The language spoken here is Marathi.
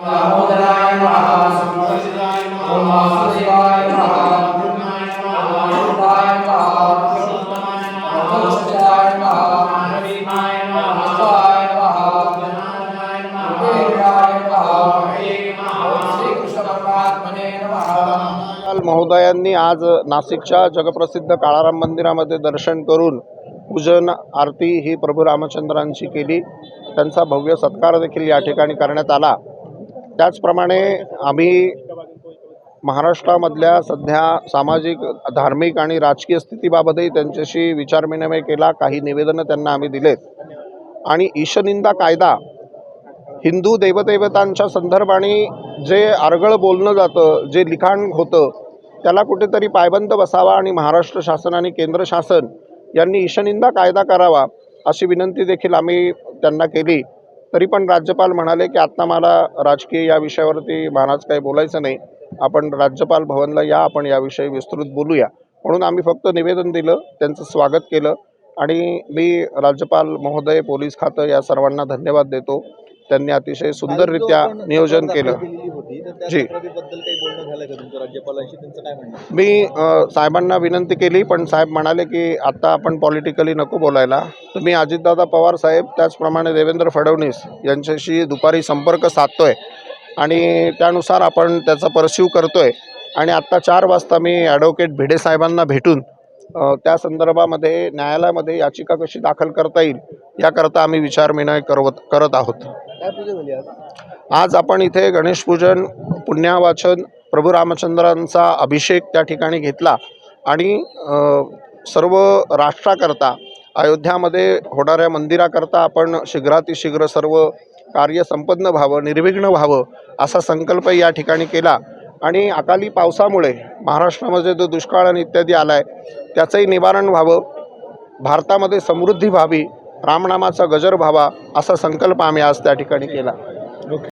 दामोदराय श्री कृष्ण परमात्मने नमः। महोदयांनी आज नाशिकच्या जगप्रसिद्ध काळाराम मंदिरामध्ये दर्शन करून पूजन आरती ही प्रभू रामचंद्रांची केली. त्यांचा भव्य सत्कार देखील या ठिकाणी करण्यात आला. त्याचप्रमाणे आम्ही महाराष्ट्रामधल्या सध्या सामाजिक धार्मिक आणि राजकीय स्थितीबाबतही त्यांच्याशी विचारविनिमय केला काही निवेदनं त्यांना आम्ही दिलेत. आणि ईशनिंदा कायदा हिंदू देवदेवतांच्या संदर्भाने जे आरगळ बोलणं जातं जे लिखाण होतं त्याला कुठेतरी पायबंद बसावा आणि महाराष्ट्र शासन आणि केंद्र शासन यांनी ईशनिंदा कायदा करावा अशी विनंती देखील आम्ही त्यांना केली. तरी पण राज्यपाल म्हणाले की आत्ता मला राजकीय या विषयावरती महाराज काही बोलायचं नाही. आपण राज्यपाल भवनला या आपण याविषयी विस्तृत बोलूया. म्हणून आम्ही फक्त निवेदन दिलं त्यांचं स्वागत केलं. आणि मी राज्यपाल महोदय पोलीस खातं या सर्वांना धन्यवाद देतो. त्यांनी अतिशय सुंदररित्या नियोजन केलं. जी. मी साहेबांना विनंती केली पण साहेब म्हणाले की आत्ता आपण पॉलिटिकली नको बोलायला. तुम्ही अजितदादा पवार साहेब त्याचप्रमाणे देवेंद्र फडणवीस यांच्याशी दुपारी संपर्क साधतोय. आणि त्यानुसार आपण त्याचा परस्यू करतोय. आणि आत्ता चार वाजता मी ॲडव्होकेट भिडे साहेबांना भेटून त्या संदर्भामध्ये न्यायालयामध्ये याचिका कशी दाखल करता येईल याकरता आम्ही विचारविनिमय करवत करत आहोत. आज? आपण इथे गणेशपूजन पुण्यावाचन प्रभू रामचंद्रांचा अभिषेक त्या ठिकाणी घेतला आणि सर्व राष्ट्राकरता अयोध्यामध्ये होणाऱ्या मंदिराकरता आपण शीघ्रातिशीघ्र सर्व कार्य संपन्न व्हावं निर्विघ्न व्हावं असा संकल्प या ठिकाणी केला. आणि अकाली पावसामुळे महाराष्ट्रामध्ये जो दुष्काळ आणि इत्यादी आला आहे त्याचंही निवारण व्हावं. भारतामध्ये समृद्धी व्हावी रामनामाचा गजर व्हावा असा संकल्प आम्ही आज त्या ठिकाणी केला.